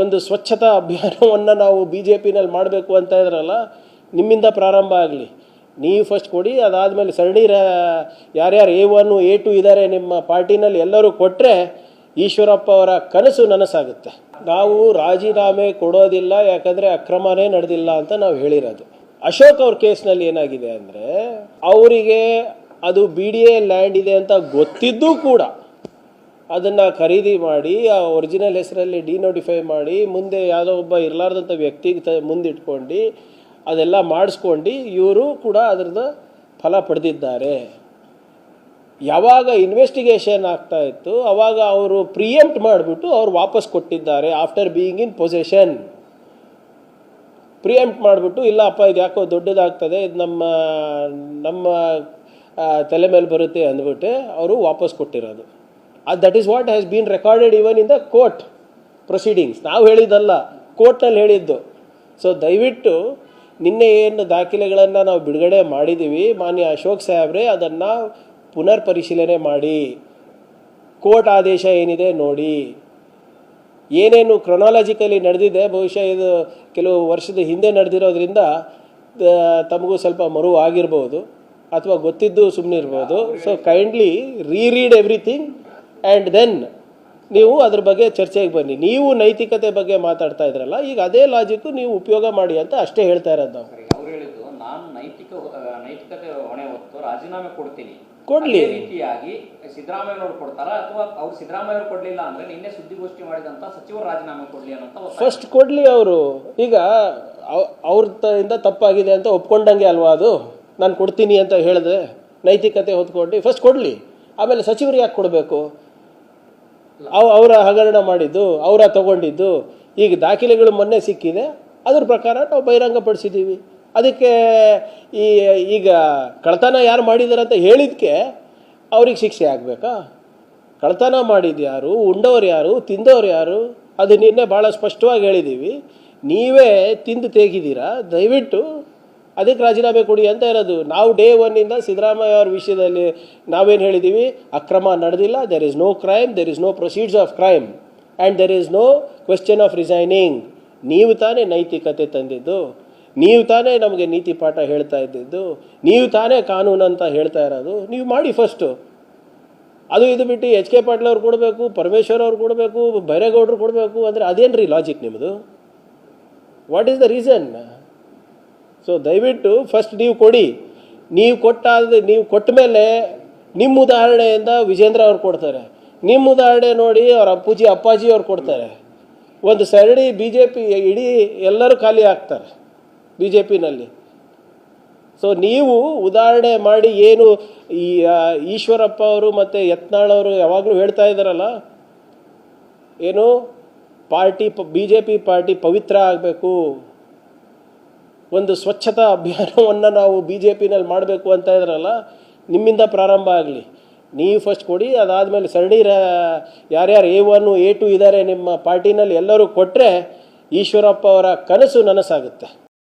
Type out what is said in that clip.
ಒಂದು ಸ್ವಚ್ಛತಾ ಅಭಿಯಾನವನ್ನು ನಾವು ಬಿ ಜೆ ಪಿನಲ್ಲಿ ಮಾಡಬೇಕು ಅಂತ ಇದ್ರಲ್ಲ, ನಿಮ್ಮಿಂದ ಪ್ರಾರಂಭ ಆಗಲಿ. ನೀವು ಫಸ್ಟ್ ಕೊಡಿ, ಅದಾದಮೇಲೆ ಸರಣಿ ಯಾರ್ಯಾರು ಎ ಒನ್ನು ಎ ಟು ಇದ್ದಾರೆ ನಿಮ್ಮ ಪಾರ್ಟಿನಲ್ಲಿ ಎಲ್ಲರೂ ಕೊಟ್ಟರೆ ಈಶ್ವರಪ್ಪ ಅವರ ಕನಸು ನನಸಾಗುತ್ತೆ. ನಾವು ರಾಜೀನಾಮೆ ಕೊಡೋದಿಲ್ಲ, ಯಾಕಂದರೆ ಅಕ್ರಮನೇ ನಡೆದಿಲ್ಲ ಅಂತ ನಾವು ಹೇಳಿರೋದು. ಅಶೋಕ್ ಅವ್ರ ಕೇಸ್ನಲ್ಲಿ ಏನಾಗಿದೆ ಅಂದರೆ, ಅವರಿಗೆ ಅದು ಬಿ ಡಿ ಎ ಲ್ಯಾಂಡ್ ಇದೆ ಅಂತ ಗೊತ್ತಿದ್ದೂ ಕೂಡ ಅದನ್ನು ಖರೀದಿ ಮಾಡಿ, ಆ ಒರಿಜಿನಲ್ ಹೆಸರಲ್ಲಿ ಡಿನೋಟಿಫೈ ಮಾಡಿ, ಮುಂದೆ ಯಾವುದೋ ಒಬ್ಬ ಇರಲಾರ್ದಂಥ ವ್ಯಕ್ತಿಗೆ ತ, ಮುಂದಿಟ್ಕೊಂಡು ಅದೆಲ್ಲ ಮಾಡಿಸ್ಕೊಂಡು ಇವರು ಕೂಡ ಅದರದ್ದು ಫಲ ಪಡೆದಿದ್ದಾರೆ. ಯಾವಾಗ ಇನ್ವೆಸ್ಟಿಗೇಷನ್ ಆಗ್ತಾ ಇತ್ತು, ಅವಾಗ ಅವರು ಪ್ರಿಯಂಪ್ಟ್ ಮಾಡಿಬಿಟ್ಟು ಅವ್ರು ವಾಪಸ್ ಕೊಟ್ಟಿದ್ದಾರೆ after being in possession preempt ಮಾಡಿಬಿಟ್ಟು ಇಲ್ಲಪ್ಪ ಇದು ಯಾಕೋ ದೊಡ್ಡದಾಗ್ತದೆ, ಇದು ನಮ್ಮ ನಮ್ಮ ತಲೆ ಮೇಲೆ ಬರುತ್ತೆ ಅಂದ್ಬಿಟ್ಟು ಅವರು ವಾಪಸ್ ಕೊಟ್ಟಿರೋದು. ಅದು that is what has been recorded even in the court proceedings ನಾವು ಹೇಳಿದ್ದಲ್ಲ ಕೋರ್ಟ್ನಲ್ಲಿ ಹೇಳಿದ್ದು. ಸೊ ದಯವಿಟ್ಟು ನಿನ್ನೆ ಏನು ದಾಖಲೆಗಳನ್ನು ನಾವು ಬಿಡುಗಡೆ ಮಾಡಿದ್ದೀವಿ, ಮಾನ್ಯ ಅಶೋಕ್ ಸಾಹೇಬ್ರೆ, ಅದನ್ನು ಪುನರ್ ಪರಿಶೀಲನೆ ಮಾಡಿ. ಕೋರ್ಟ್ ಆದೇಶ ಏನಿದೆ ನೋಡಿ. ಏನೇನು ಕ್ರೊನಾಲಜಿಕಲಿ ನಡೆದಿದೆ, ಬಹುಶಃ ಇದು ಕೆಲವು ವರ್ಷದ ಹಿಂದೆ ನಡೆದಿರೋದ್ರಿಂದ ತಮಗೂ ಸ್ವಲ್ಪ ಮರು ಆಗಿರ್ಬೋದು ಅಥವಾ ಗೊತ್ತಿದ್ದು ಸುಮ್ಮನೆ ಇರ್ಬೋದು so kindly reread everything and then ನೀವು ಅದ್ರ ಬಗ್ಗೆ ಚರ್ಚೆಗೆ ಬನ್ನಿ. ನೀವು ನೈತಿಕತೆ ಬಗ್ಗೆ ಮಾತಾಡ್ತಾ ಇದ್ರಲ್ಲ ಈಗ ಅದೇ ಲಾಜಿಕ್ಕು ನೀವು ಉಪಯೋಗ ಮಾಡಿ ಅಂತ ಅಷ್ಟೇ ಹೇಳ್ತಾ ಇರೋದು ನಾವು. ಅವ್ರು ಹೇಳಿದ್ದು ನಾನು ನೈತಿಕ ನೈತಿಕತೆ ಹೊಣೆ ಹೊತ್ತು ರಾಜೀನಾಮೆ ಕೊಡ್ತೀನಿ. ಕೊಡ್ಲಿ. ರೀತಿಯಾಗಿ ಸಿದ್ದರಾಮಯ್ಯನವ್ರು ಕೊಡ್ತಾರ? ಅಥವಾ ಅವ್ರು ಸಿದ್ದರಾಮಯ್ಯವ್ರು ಕೊಡ್ಲಿಲ್ಲ ಅಂದ್ರೆ ನಿನ್ನೆ ಸುದ್ದಿಗೋಷ್ಠಿ ಮಾಡಿದಂತ ಸಚಿವರು ರಾಜೀನಾಮೆ ಕೊಡ್ಲಿ ಅನ್ನೋ. ಫಸ್ಟ್ ಕೊಡಲಿ ಅವರು. ಈಗ ಅವ್ರಿಂದ ತಪ್ಪಾಗಿದೆ ಅಂತ ಒಪ್ಕೊಂಡಂಗೆ ಅಲ್ವಾ ಅದು? ನಾನು ಕೊಡ್ತೀನಿ ಅಂತ ಹೇಳಿದ್ರೆ ನೈತಿಕತೆ ಹೊತ್ಕೊಂಡು ಫಸ್ಟ್ ಕೊಡಲಿ. ಆಮೇಲೆ ಸಚಿವರು ಯಾಕೆ ಕೊಡಬೇಕು? ಅವ್ ಅವರ ಹಗರಣ ಮಾಡಿದ್ದು, ಅವರ ತಗೊಂಡಿದ್ದು, ಈಗ ದಾಖಲೆಗಳು ಮೊನ್ನೆ ಸಿಕ್ಕಿದೆ, ಅದ್ರ ಪ್ರಕಾರ ನಾವು ಬಹಿರಂಗಪಡಿಸಿದ್ದೀವಿ. ಅದಕ್ಕೆ ಈ, ಈಗ ಕಳ್ತನ ಯಾರು ಮಾಡಿದ್ದಾರೆ ಅಂತ ಹೇಳಿದ್ಕೆ ಅವ್ರಿಗೆ ಶಿಕ್ಷೆ ಆಗಬೇಕಾ? ಕಳ್ತನ ಮಾಡಿದ್ದು ಯಾರು ಉಂಡವ್ರು ಯಾರು ತಿಂದವ್ರು ಯಾರು? ಅದು ನಿನ್ನೆ ಭಾಳ ಸ್ಪಷ್ಟವಾಗಿ ಹೇಳಿದ್ದೀವಿ. ನೀವೇ ತಿಂದು ತೆಗಿದ್ದೀರಾ ದಯವಿಟ್ಟು ಅದಕ್ಕೆ ರಾಜೀನಾಮೆ ಕೊಡಿ ಅಂತ ಇರೋದು. ನಾವು ಡೇ ಒನ್ನಿಂದ ಸಿದ್ದರಾಮಯ್ಯ ಅವ್ರ ವಿಷಯದಲ್ಲಿ ನಾವೇನು ಹೇಳಿದ್ದೀವಿ ಅಕ್ರಮ ನಡೆದಿಲ್ಲ. There is no crime there is no proceeds of crime and there is no question of resigning ನೀವು ತಾನೇ ನೈತಿಕತೆ ತಂದಿದ್ದು. ನೀವು ತಾನೇ ನಮಗೆ ನೀತಿ ಪಾಠ ಹೇಳ್ತಾ ಇದ್ದಿದ್ದು. ನೀವು ತಾನೇ ಕಾನೂನು ಅಂತ ಹೇಳ್ತಾ ಇರೋದು. ನೀವು ಮಾಡಿ ಫಸ್ಟು ಅದು ಇದು ಬಿಟ್ಟು ಎಚ್ ಕೆ ಪಾಟೀಲ್ ಅವ್ರು ಕೊಡಬೇಕು, ಪರಮೇಶ್ವರ್ ಅವ್ರು ಕೊಡಬೇಕು ಬೈರೇಗೌಡರು ಕೊಡಬೇಕು ಅಂದರೆ ಅದೇನು ರೀ ಲಾಜಿಕ್ ನಿಮ್ಮದು what is the reason so ದಯವಿಟ್ಟು ಫಸ್ಟ್ ನೀವು ಕೊಡಿ. ನೀವು ಕೊಟ್ಟಾದ ನೀವು ಕೊಟ್ಟ ಮೇಲೆ ನಿಮ್ಮ ಉದಾಹರಣೆಯಿಂದ ವಿಜೇಂದ್ರ ಅವ್ರು ಕೊಡ್ತಾರೆ. ನಿಮ್ಮ ಉದಾಹರಣೆ ನೋಡಿ ಅವ್ರ ಅಪ್ಪಾಜಿ ಅಪ್ಪಾಜಿ ಅವ್ರು ಕೊಡ್ತಾರೆ. ಒಂದು ಸರಣಿ ಬಿ ಜೆ ಪಿ ಇಡೀ ಎಲ್ಲರೂ ಖಾಲಿ ಆಗ್ತಾರೆ ಬಿ ಜೆ ಪಿನಲ್ಲಿ ಸೊ ನೀವು ಉದಾಹರಣೆ ಮಾಡಿ ಏನು ಈ ಈಶ್ವರಪ್ಪ ಅವರು ಮತ್ತು ಯತ್ನಾಳವರು ಯಾವಾಗಲೂ ಹೇಳ್ತಾ ಇದ್ದಾರಲ್ಲ? ಏನು? Party B J P party ಪವಿತ್ರ ಆಗಬೇಕು. ಒಂದು ಸ್ವಚ್ಛತಾ ಅಭಿಯಾನವನ್ನು ನಾವು ಬಿ ಜೆ ಪಿನಲ್ಲಿ ಮಾಡಬೇಕು ಅಂತ ಇದ್ರಲ್ಲ, ನಿಮ್ಮಿಂದ ಪ್ರಾರಂಭ ಆಗಲಿ. ನೀವು ಫಸ್ಟ್ ಕೊಡಿ, ಅದಾದಮೇಲೆ ಸರಣಿ ಯಾರ್ಯಾರು ಎ ಒನ್ನು ಎ ಟು ಇದ್ದಾರೆ ನಿಮ್ಮ ಪಾರ್ಟಿನಲ್ಲಿ ಎಲ್ಲರೂ ಕೊಟ್ಟರೆ ಈಶ್ವರಪ್ಪ ಅವರ ಕನಸು ನನಸಾಗುತ್ತೆ.